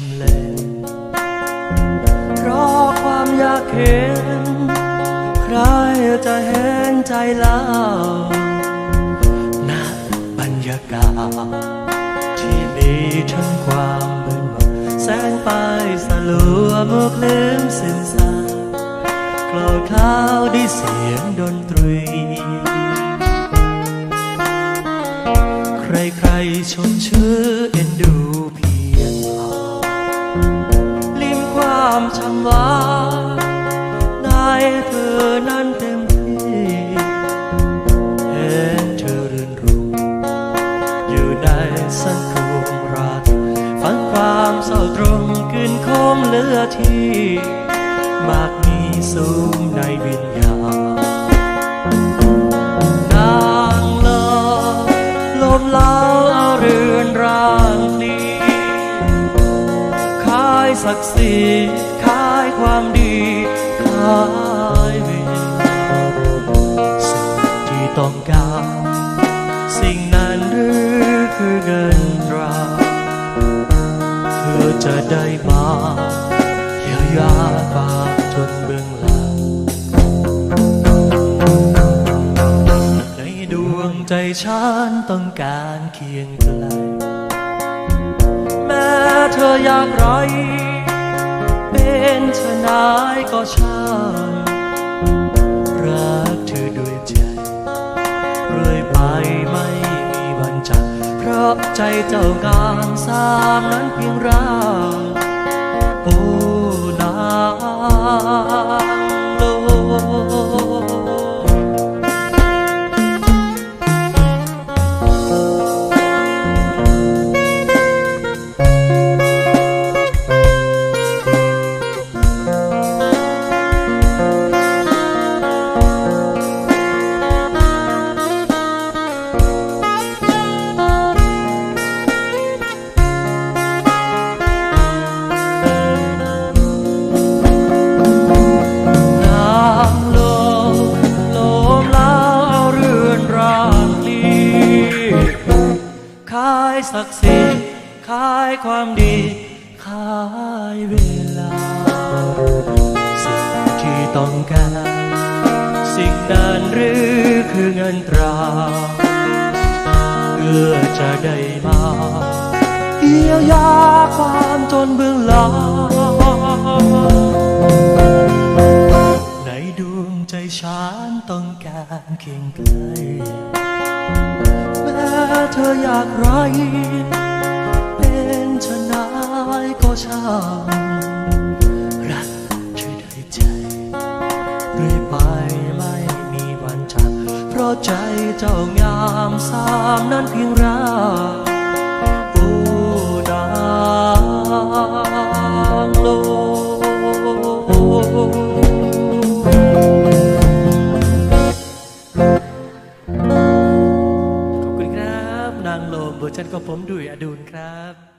มเลรอความอยากเห็น ใครจะเห็นใจเราณบรรยากาศ ที่มีทั้งความเบื่อแสงไปสลัวมุกลืมสิ้นสายกลอคลาวด้วยเสียงดนตรี ใครๆชมชื่อเอ็นดูพี ความช่ำหวานได้เธอนั้นเต็มที่เห็นเธอเรื่นรมอยู่ในสังคมรักฟังความเศร้าตรงกลืนคมเลือที่ มากมีสูงในวิญญาณนางเลิศลมเล้าเอารือนร่างนี้ขายศักดิ์ศรี ขายความดีขายวลาสิ่งที่ต้องการสิ่งนั้นหรือคือเงินตราเพื่อจะได้มาเยียวยาบาปจนเบื้องหลังในดวงใจฉันต้องการเคียงไกลแม้เธออยากไร เป็นชนายก็ช่างรักเธอด้วยใจเรื่อยไปไม่มีวันจันเพราะใจเจ้ากามสามนั้นเพียงร่างโอ้นา ศักดิ์ศรีขายความดี ขายเวลา สิ่งที่ต้องการ สิ่งนั้นหรือคือเงินตรา เพื่อจะได้มาเยียวยาความจนเบื้องหลัง ฉันต้องการเคียงไกลแม้เธออยากไร เป็นชนายก็ช่างรักเธอด้ใจเรื่อยไปไม่มีวันจากเพราะใจเจ้างามสามนั้นเพียงร่า กับนางโลมเวอร์ชันของผมดุยอดุลครับ